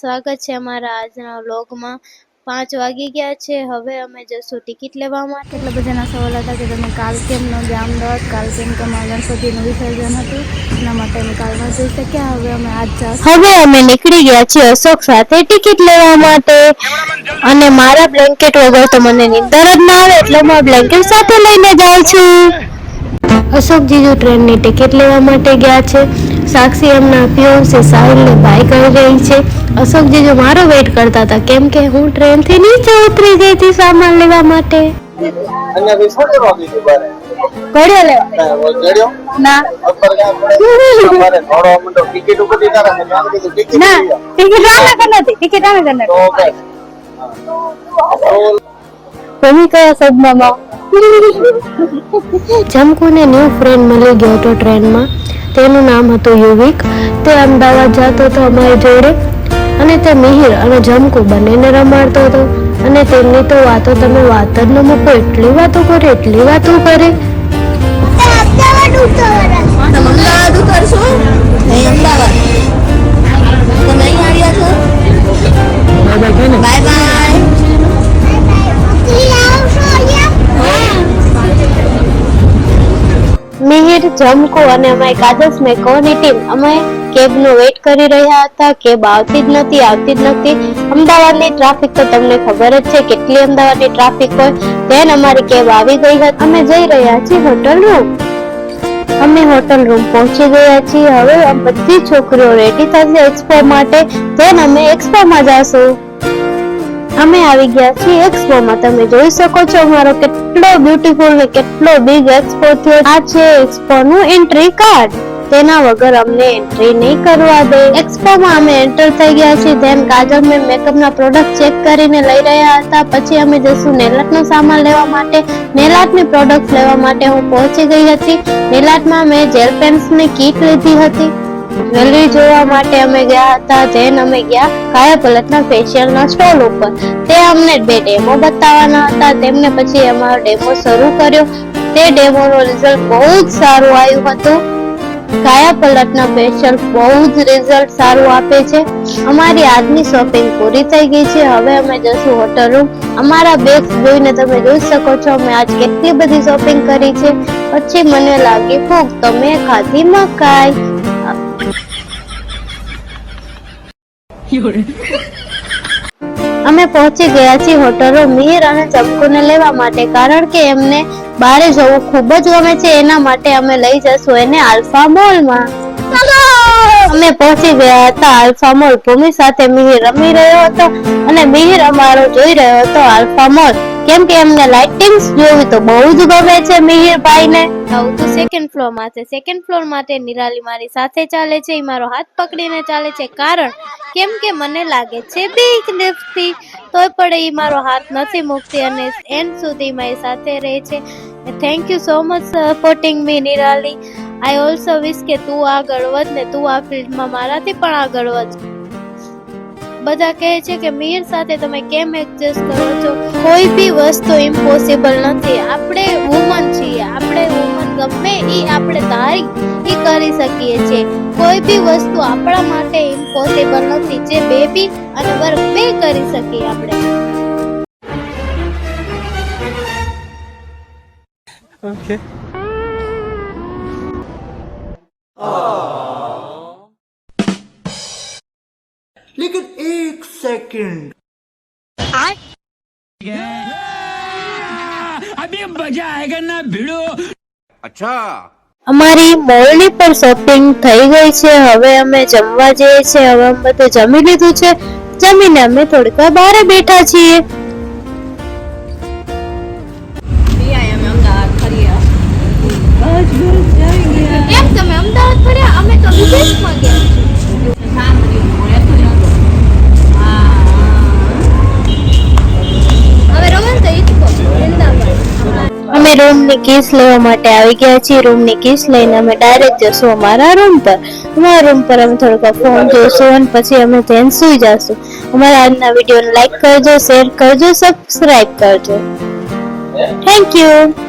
સ્વાગત છે અમારા આજના વ્લોગમાં. પાંચ વાગી ગયા છે હવે અમે જશું ટિકિટ લેવા માટે. એટલે બધાના સવાલ હતા કે તમે કાલ કેમ ન ગયા અમદાવાદ? કાલ કેમ કે ગણપતિનું વિસર્જન હતું. એના માટે અમે કાલ ન જઈ શક્યા. હવે અમે આજ જાશું. હવે અમે નીકળી ગયા છીએ અશોક સાથે ટિકિટ લેવા માટે. અને મારા બ્લેન્કેટ વગર તો મને નિંદર જ ના આવે એટલે હું બ્લેન્કેટ સાથે લઈને જાઉં છું. અશોક જીજુ ટ્રેનની ટિકિટ લેવા માટે ગયા છે. સાક્ષી એમના પિયોસે સાહિલને બાય કરી રહી છે. અશોક જીજુ મારો વેઇટ કરતા હતા કેમ કે હું ટ્રેનથી નીચે ઉતરી ગઈ હતી સામાન લેવા માટે. ભાઈ ટિકિટ ઉપર દીધા રાખે મેં કીધું ટિકિટ ના લઈ આવો. ટિકિટ આમે કરી નથી ટિકિટ આમે કરી તો નથી બસ તમે કયા સદમામાં જમકુને ન્યૂ ફ્રેન્ડ મળી ગયો હતો ટ્રેનમાં. તેનું નામ હતું યુવિક. તે અમદાવાદ જતો હતો અમારી જોડે. અને તે મિહિર અને જમકુ બંનેને રમાડતો હતો. અને તેમની તો વાતો તમે વાત જ ન મૂકો. એટલી વાતો કરે એટલી વાતો કરે. જમકુ અને અમારી કાજસ મેકોની ટીમ? અમે કેબનો વેઇટ કરી રહ્યા હતા, કેબ આવતી જ નથી, આવતી જ નથી. અમદાવાદની ટ્રાફિક તો તમને ખબર જ છે, કેટલી અમદાવાદની ટ્રાફિક હોય. તેન અમારી કેબ આવી ગઈ હતી. અમે જઈ રહ્યા છીએ હોટલ રૂમ અમે હોટલ રૂમ પહોંચી ગયા છીએ. હવે બધી છોકરીઓ રેડી થશે એક્સપો માટે. તેન અમે એક્સપોમાં જાશું. અમે આવી ગયા છીએ એક્સપોમાં. તમે જોઈ શકો છો અમારો કેટલો બ્યુટીફુલ ને કેટલો બિગ એક્સપો થયો. આ છે એક્સપો નું એન્ટ્રી કાર્ડ તેના વગર અમને એન્ટ્રી નહીં કરવા દે. એક્સપોમાં અમે એન્ટર થઈ ગયા છીએ. ધેન કાજલ મેં મેકઅપના પ્રોડક્ટ ચેક કરીને લઈ રહ્યા હતા. પછી અમે જશું નેલાટનો સામાન લેવા માટે. નેલાટની પ્રોડક્ટ લેવા માટે હું પહોંચી ગઈ હતી. નેલાટમાં મેં જેલ પેન્સની કીટ લીધી હતી. જ્વેલરી જોવા માટે અમે ગયા હતા ધેન અમે ગયા કાયા પલટના ફેશિયલના સ્ટોલ ઉપર. તે અમને બે ડેમો બતાવવાના હતા, તેમને પછી અમારો ડેમો શરૂ કર્યો. તે ડેમોનો રિઝલ્ટ બહુ જ સારું આવ્યું હતું. કાયા પલટના ફેશિયલ બહુ જ રિઝલ્ટ સારું આપે છે. અમારી આજની શોપિંગ પૂરી થઈ ગઈ છે. હવે અમે જશું હોટલ રૂમ અમારા બેગ્સ જોઈને તમે જોઈ શકો છો, અમે આજ કેટલી બધી શોપિંગ કરી છે. પછી મને લાગી ભૂખ તો મેં ખાધી મકાઈ? અમે પહોંચી ગયા છીએ હોટલો મીર અને ચમકુને લેવા માટે, કારણ કે એમને બારે જવું ખૂબ જ ગમે છે. એના માટે અમે લઈ જશું એને આલ્ફા મોલમાં. અમે પહોંચી ગયા હતા આલ્ફા મોલ. ભૂમિ સાથે મિહિર રમી રહ્યો હતો અને મિહિર અમારો જોઈ રહ્યો હતો આલ્ફા મોલ. કેમ કે એમને લાઇટિંગ્સ જોવી તો બહુ જ ગમે છે મિહિરભાઈને. આવું તો સેકન્ડ ફ્લોરમાં છે. સેકન્ડ ફ્લોર માટે નિરાલી મારી સાથે ચાલે છે. ઈ મારો હાથ પકડીને ચાલે છે. કારણ કેમ કે મને લાગે છે બીક લિફ્ટથી તોય પણ એ મારો હાથ નથી મૂકતી અને એન્ડ સુધી મારી સાથે રહે છે. Thank you so much supporting me Nirali. I also wish કે તું આગળ વધ ને તું આ ફિલ્ડમાં મારાથી પણ આગળ વધ બધા કહે છે કે મીર સાથે તમે કેમ એડજસ્ટ કરો છો? કોઈ બી વસ્તુ ઇમ્પોસિબલ નથી. આપણે વુમન છીએ. આપણે વુમન ગમે એ આપણે ધારી એ કરી શકીએ છીએ. કોઈ બી વસ્તુ આપણા માટે ઇમ્પોસિબલ નથી. જે બેબી અને વર્ક બે કરી શકીએ આપણે. Okay एक सेकंड અમારી મોલની પણ શોપિંગ થઈ ગઈ છે હવે અમે જમવા જઈએ છીએ હવે અમે બધું જમી લીધું છે જમીને અમે થોડીક વાર બહાર બેઠા છીએ વૃંદાવન અમે રૂમની કીસ લેવા માટે આવી ગયા છીએ. રૂમની કીસ લઈને અમે ડાયરેક્ટ જશું અમારા રૂમ પર. અમારા રૂમ પર અમે થોડોક ફોન જોઈશું અને પછી અમે ધ્યાન સુઈ જશું. અમારા આજના વિડીયોને લાઈક કરજો શેર કરજો સબસ્ક્રાઈબ કરજો. Thank you